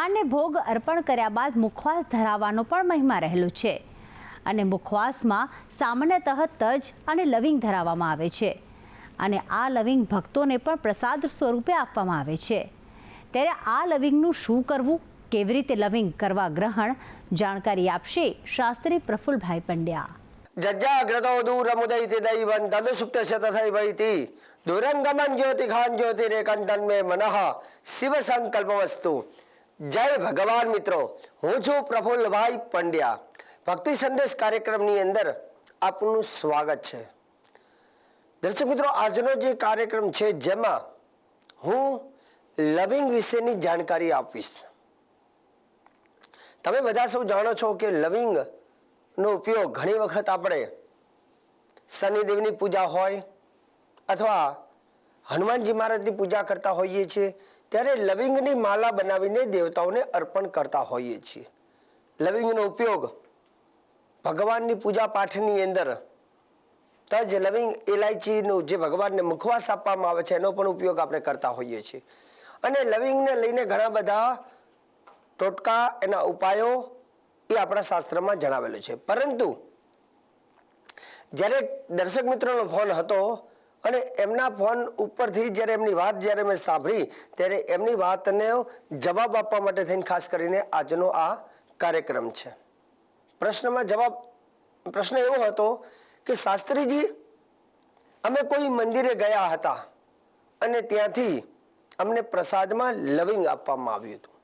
ભગવાનને ભોગ અર્પણ કર્યા બાદ મુખવાસ ધરાવવાનો પણ મહિમા રહેલો છે. અને મુખવાસમાં સામાન્યતઃ તજ અને લવિંગ ધરાવવામાં આવે છે. અને આ લવિંગ ભક્તોને પણ પ્રસાદ સ્વરૂપે આપવામાં આવે છે. ત્યારે આ લવિંગનું શું કરવું, કેવી રીતે લવિંગ કરવા ગ્રહણ, જાણકારી આપશે શાસ્ત્રી પ્રફુલભાઈ પંડ્યા. જજ્જાગ્રતો દૂરમુદૈતિ દૈવં તદસુપ્ત શતથૈવૈતિ દુરંગમન જ્યોતિખાન જ્યોતિરેકંતન મે મનઃ. શિવ સંકલ્પવસ્તુ જય ભગવાન મિત્રો. હું છું પ્રફુલ્લભાઈ પંડ્યા. ભક્તિ સંદેશ કાર્યક્રમની અંદર આપનું સ્વાગત છે. દર્શક મિત્રો, આજનો જે કાર્યક્રમ છે જેમાં હું લવિંગ વિશેની જાણકારી આપીશ. તમે બધા સૌ જાણો છો કે લવિંગ નો ઉપયોગ ઘણી વખત આપણે શનિદેવની પૂજા હોય અથવા હનુમાનજી મહારાજની પૂજા કરતા હોઈએ છીએ. ત્યારે લવિંગની માલા બનાવીને દેવતાઓને અર્પણ કરતા હોઈએ છીએ. લવિંગનો ઉપયોગ ભગવાનની પૂજા પાઠની અંદર તજ લવિંગ ઇલાયચીનું જે ભગવાનને મુખવાસ આપવામાં આવે છે, એનો પણ ઉપયોગ આપણે કરતા હોઈએ છીએ. અને લવિંગને લઈને ઘણા બધા ટોટકા, એના ઉપાયો એ આપણા શાસ્ત્રમાં જણાવેલું છે. પરંતુ જ્યારે દર્શક મિત્રોનો ફોન હતો અને એમના ફોન ઉપરથી જ્યારે એમની વાત જ્યારે મેં સાંભળી, ત્યારે એમની વાતને જવાબ આપવા માટે થઈને ખાસ કરીને આજનો આ કાર્યક્રમ છે. પ્રશ્નમાં જવાબ, પ્રશ્ન એવો હતો કે શાસ્ત્રીજી, અમે કોઈ મંદિરે ગયા હતા અને ત્યાંથી અમને પ્રસાદમાં લવિંગ આપવામાં આવ્યું હતું.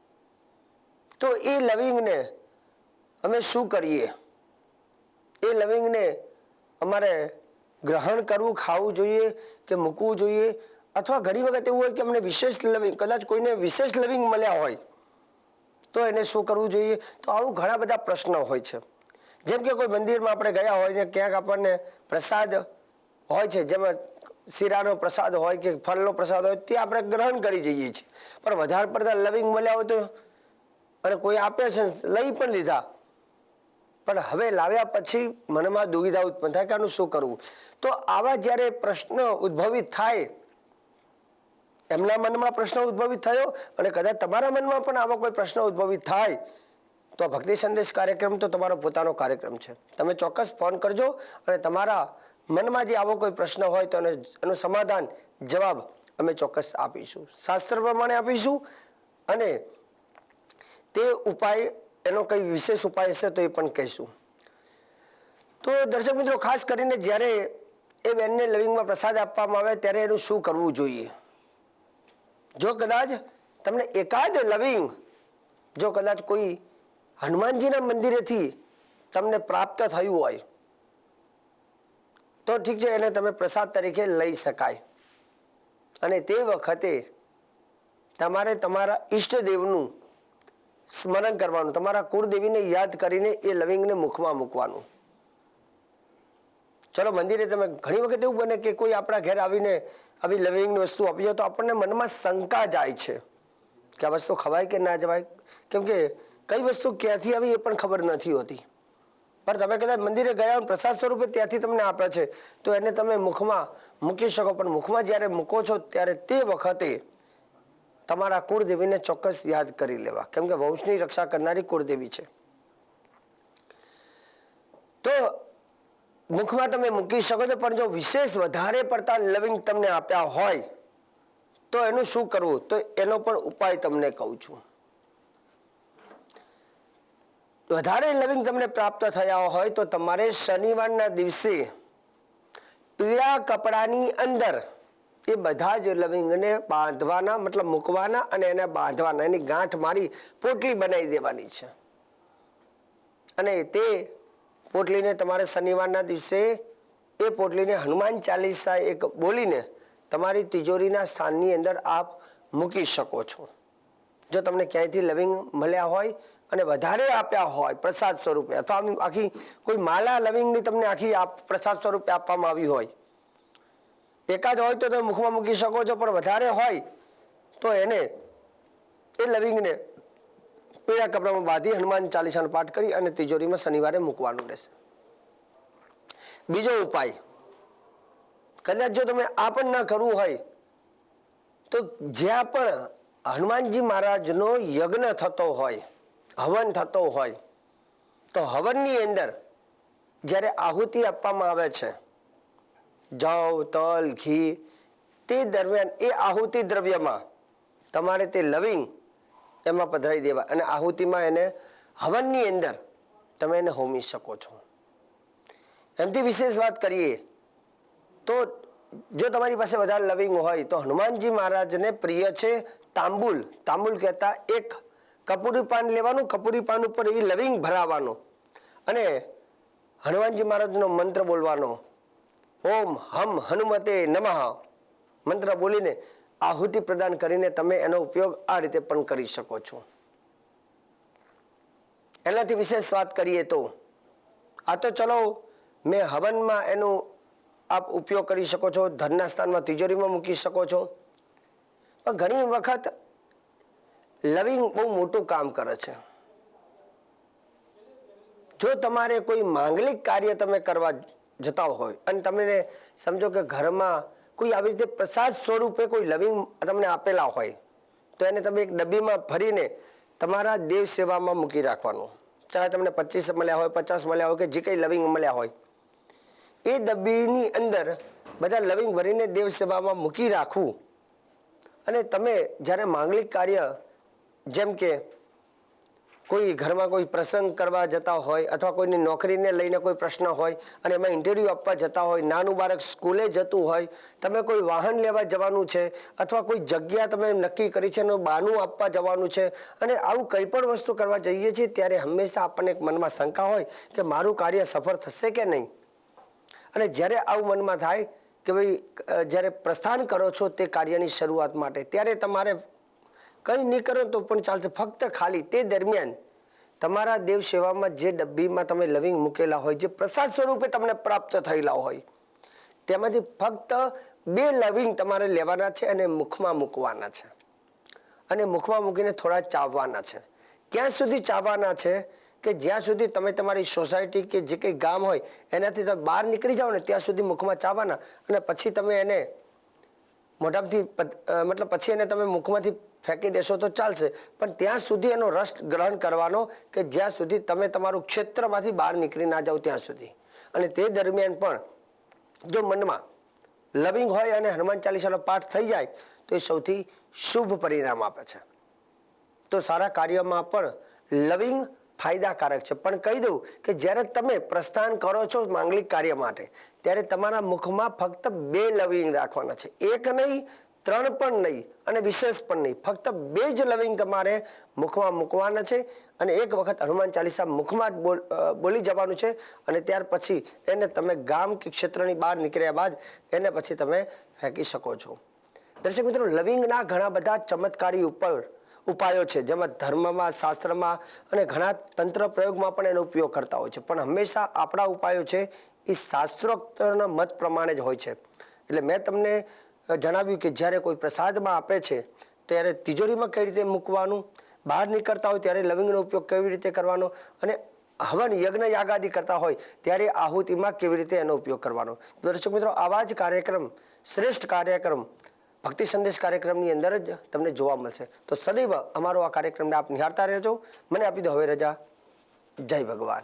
તો એ લવિંગને અમે શું કરીએ? એ લવિંગને અમારે ગ્રહણ કરવું, ખાવું જોઈએ કે મૂકવું જોઈએ? અથવા ઘણી વખત એવું હોય કે અમને વિશેષ લવિંગ, કદાચ કોઈને વિશેષ લવિંગ મળ્યા હોય, તો એને શું કરવું જોઈએ? તો આવું ઘણા બધા પ્રશ્નો હોય છે. જેમ કે કોઈ મંદિરમાં આપણે ગયા હોય ને ક્યાંક આપણને પ્રસાદ હોય છે, જેમાં શીરાનો પ્રસાદ હોય કે ફળનો પ્રસાદ હોય, તે આપણે ગ્રહણ કરી જઈએ છીએ. પણ વધારે પડતા લવિંગ મળ્યા હોય તો અને કોઈ આપે છે લઈ પણ લીધા. પણ હવે લાવ્યા પછી મનમાં દુવિધા ઉત્પન્ન થાય કે આનું શું કરવું? તો આવા જ્યારે પ્રશ્ન ઉદ્ભવિત થાય, એમના મનમાં પ્રશ્ન ઉદ્ભવિત થયો અને કદાચ તમારા મનમાં પણ આવા કોઈ પ્રશ્ન ઉદ્ભવિત થાય, તો ભક્તિ સંદેશ કાર્યક્રમ તો તમારો પોતાનો કાર્યક્રમ છે. તમે ચોક્કસ ફોન કરજો અને તમારા મનમાં જે આવો કોઈ પ્રશ્ન હોય તો એનું સમાધાન, જવાબ અમે ચોક્કસ આપીશું. શાસ્ત્ર પ્રમાણે આપીશું અને તે ઉપાય એનો કઈ વિશેષ ઉપાય હશે તો એ પણ કહીશું. તો દર્શક મિત્રો, ખાસ કરીને જ્યારે એ બેનને લવિંગમાં પ્રસાદ આપવામાં આવે ત્યારે એનું શું કરવું જોઈએ? જો કદાચ તમને એકાદ લવિંગ, જો કદાચ કોઈ હનુમાનજીના મંદિરેથી તમને પ્રાપ્ત થયું હોય, તો ઠીક છે, એને તમે પ્રસાદ તરીકે લઈ શકાય. અને તે વખતે તમારે તમારા ઈષ્ટદેવનું સ્મરણ કરવાનું, તમારા કુળદેવીને યાદ કરીને એ લવિંગને મુખમાં મૂકવાનું. ચલો, મંદિરે તમે ઘણી વખત એવું બને કે કોઈ આપણા ઘેર આવીને આવી લવિંગની વસ્તુ આપી જાય તો આપણને મનમાં શંકા જાય છે કે આ વસ્તુ ખવાય કે ના જવાય? કેમ કે કઈ વસ્તુ ક્યાંથી આવી એ પણ ખબર નથી હોતી. પણ તમે કદાચ મંદિરે ગયા પ્રસાદ સ્વરૂપે ત્યાંથી તમને આપે છે, તો એને તમે મુખમાં મૂકી શકો, પણ મુખમાં જ્યારે મૂકો છો ત્યારે તે વખતે તમારા કુળદેવીને ચોક્કસ યાદ કરી લેવા. કેમ કે વંશની રક્ષા કરનારી કુળદેવી છે. તો મુખમાં તમે મૂકી શકો છો, પણ જો વિશેષ વધારે પડતા લવિંગ તમને આપ્યા હોય, તો એનું શું કરવું? તો એનો પણ ઉપાય તમને કહું છું. વધારે લવિંગ તમને પ્રાપ્ત થયા હોય તો તમારે શનિવારના દિવસે પીળા કપડાની અંદર એ બધા જ લવિંગને બાંધવાના, મતલબ મૂકવાના અને એને બાંધવાના, એની ગાંઠ મારી પોટલી બનાવી દેવાની છે. અને તે પોટલીને તમારે શનિવારના દિવસે, એ પોટલીને હનુમાન ચાલીસા એક બોલીને તમારી તિજોરીના સ્થાનની અંદર આપ મૂકી શકો છો. જો તમને ક્યાંયથી લવિંગ મળ્યા હોય અને વધારે આપ્યા હોય પ્રસાદ સ્વરૂપે, અથવા આખી કોઈ માલા લવિંગની તમને આખી આપ પ્રસાદ સ્વરૂપે આપવામાં આવી હોય એકાદ હોય તો તમે મુખમાં મૂકી શકો છો, પણ વધારે હોય તો એને એ લવિંગને પીળા કપડામાં બાંધી હનુમાન ચાલીસાનો પાઠ કરી અને તિજોરીમાં શનિવારે મૂકવાનું રહેશે. બીજો ઉપાય, કદાચ જો તમે આ પણ ન કરવું હોય, તો જ્યાં પણ હનુમાનજી મહારાજનો યજ્ઞ થતો હોય, હવન થતો હોય, તો હવનની અંદર જ્યારે આહુતિ આપવામાં આવે છે જવ, તલ, ઘી, તે દરમિયાન, એ આહુતિ દ્રવ્યમાં તમારે તે લવિંગ એમાં પધરાવી દેવા. અને આહુતિમાં એને હવનની અંદર તમે એને હોમી શકો છો. એમથી વિશેષ વાત કરીએ તો જો તમારી પાસે વધારે લવિંગ હોય તો હનુમાનજી મહારાજને પ્રિય છે તાંબુલ. તાંબુલ કહેતા એક કપૂરી પાન લેવાનું, કપૂરી પાન ઉપર એ લવિંગ ભરાવાનું. અને હનુમાનજી મહારાજનો મંત્ર બોલવાનો. ઓમ હમ હનુમતે નમઃ. મંત્ર બોલીને આહુતિ પ્રદાન કરીને તમે એનો ઉપયોગ આ રીતે પણ કરી શકો છો. એનાથી વિશેષ વાત કરીએ તો, આ તો ચલો મેં હવનમાં એનું આપ ઉપયોગ કરી શકો છો, ધનના સ્થાનમાં તિજોરીમાં મૂકી શકો છો. પણ ઘણી વખત લવિંગ બહુ મોટું કામ કરે છે. જો તમારે કોઈ માંગલિક કાર્ય તમે કરવા જતા હોય. અને તમને સમજો કે ઘરમાં કોઈ આવી રીતે પ્રસાદ સ્વરૂપે કોઈ લવિંગ તમને આપેલા હોય, તો એને તમે એક ડબ્બીમાં ભરીને તમારા દેવ સેવામાં મૂકી રાખવાનું. ચાહે તમને પચીસ મળ્યા હોય, પચાસ મળ્યા હોય કે જે કંઈ લવિંગ મળ્યા હોય. એ ડબ્બીની અંદર બધા લવિંગ ભરીને દેવ સેવામાં મૂકી રાખવું. અને તમે જ્યારે માંગલિક કાર્ય જેમ કે કોઈ ઘરમાં કોઈ પ્રસંગ કરવા જતા હોય અથવા કોઈની નોકરીને લઈને કોઈ પ્રશ્ન હોય અને એમાં ઇન્ટરવ્યૂ આપવા જતા હોય, નાનું બાળક સ્કૂલે જતું હોય, તમે કોઈ વાહન લેવા જવાનું છે અથવા કોઈ જગ્યા તમે નક્કી કરી છે એનું બાનું આપવા જવાનું છે અને આવું કંઈ પણ વસ્તુ કરવા જઈએ છીએ ત્યારે હંમેશા આપણને એક મનમાં શંકા હોય કે મારું કાર્ય સફળ થશે કે નહીં? અને જ્યારે આવું મનમાં થાય કે ભાઈ જ્યારે પ્રસ્થાન કરો છો તે કાર્યની શરૂઆત માટે, ત્યારે તમારે કંઈ નહીં કરો તો પણ ચાલશે. ફક્ત ખાલી તે દરમિયાન તમારા દેવ સેવામાં જે ડબ્બીમાં તમે લવિંગ મૂકેલા હોય, જે પ્રસાદ સ્વરૂપે તમને પ્રાપ્ત થયેલા હોય, તેમાંથી ફક્ત બે લવિંગ તમારે લેવાના છે અને મુખમાં મૂકવાના છે. અને મુખમાં મૂકીને થોડા ચાવવાના છે. ક્યાં સુધી ચાવવાના છે કે જ્યાં સુધી તમે તમારી સોસાયટી કે જે કંઈ ગામ હોય, એનાથી તમે બહાર નીકળી જાઓ ને ત્યાં સુધી મુખમાં ચાવવાના અને પછી તમે એને મોઢામાંથી મતલબ પછી એને તમે મુખમાંથી ફેંકી દેશો તો ચાલશે. પણ ત્યાં સુધી એનો રસ ગ્રહણ કરવાનો કે જ્યાં સુધી તમે તમારું ક્ષેત્રમાંથી બહાર નીકળી ના જાઓ ત્યાં સુધી. અને તે દરમિયાન પણ જો મનમાં લવિંગ હોય અને હનુમાન ચાલીસાનો પાઠ થઈ જાય, તો એ સૌથી શુભ પરિણામ આપે છે. તો સારા કાર્યમાં પણ લવિંગ ફાયદાકારક છે. પણ કહી દઉં કે જ્યારે તમે પ્રસ્થાન કરો છો માંગલિક કાર્ય માટે, ત્યારે તમારા મુખમાં ફક્ત બે લવિંગ રાખવાના છે. એક નહીં, ત્રણ પણ નહીં અને વિશેષ પણ નહીં. ફક્ત બે જ લવિંગ તમારે મુખમાં મૂકવાના છે અને એક વખત હનુમાન ચાલીસા મુખમાં જ બોલ બોલી જવાનું છે અને ત્યાર પછી એને તમે ગામ કે ક્ષેત્રની બહાર નીકળ્યા બાદ એને પછી તમે ફેંકી શકો છો. દર્શક મિત્રો, લવિંગના ઘણા બધા ચમત્કારી ઉપર ઉપાયો છે, જેમાં ધર્મમાં, શાસ્ત્રમાં અને ઘણા તંત્ર પ્રયોગમાં પણ એનો ઉપયોગ કરતા હોય છે. પણ હંમેશા આપણા ઉપાયો છે, એ શાસ્ત્રોક્તના મત પ્રમાણે જ હોય છે. એટલે મેં તમને જણાવ્યું કે જ્યારે કોઈ પ્રસાદમાં આપે છે, ત્યારે તિજોરીમાં કઈ રીતે મૂકવાનું, બહાર નીકળતા હોય ત્યારે લવિંગનો ઉપયોગ કેવી રીતે કરવાનો અને હવન, યજ્ઞ યાગાદી કરતા હોય ત્યારે આહુતિમાં કેવી રીતે એનો ઉપયોગ કરવાનો. દર્શક મિત્રો, આવા જ કાર્યક્રમ, શ્રેષ્ઠ કાર્યક્રમ ભક્તિ સંદેશ કાર્યક્રમની અંદર જ તમને જોવા મળશે. તો સદૈવ અમારો આ કાર્યક્રમને આપ નિહાળતા રહેજો. મને આપી દો હવે રજા. જય ભગવાન.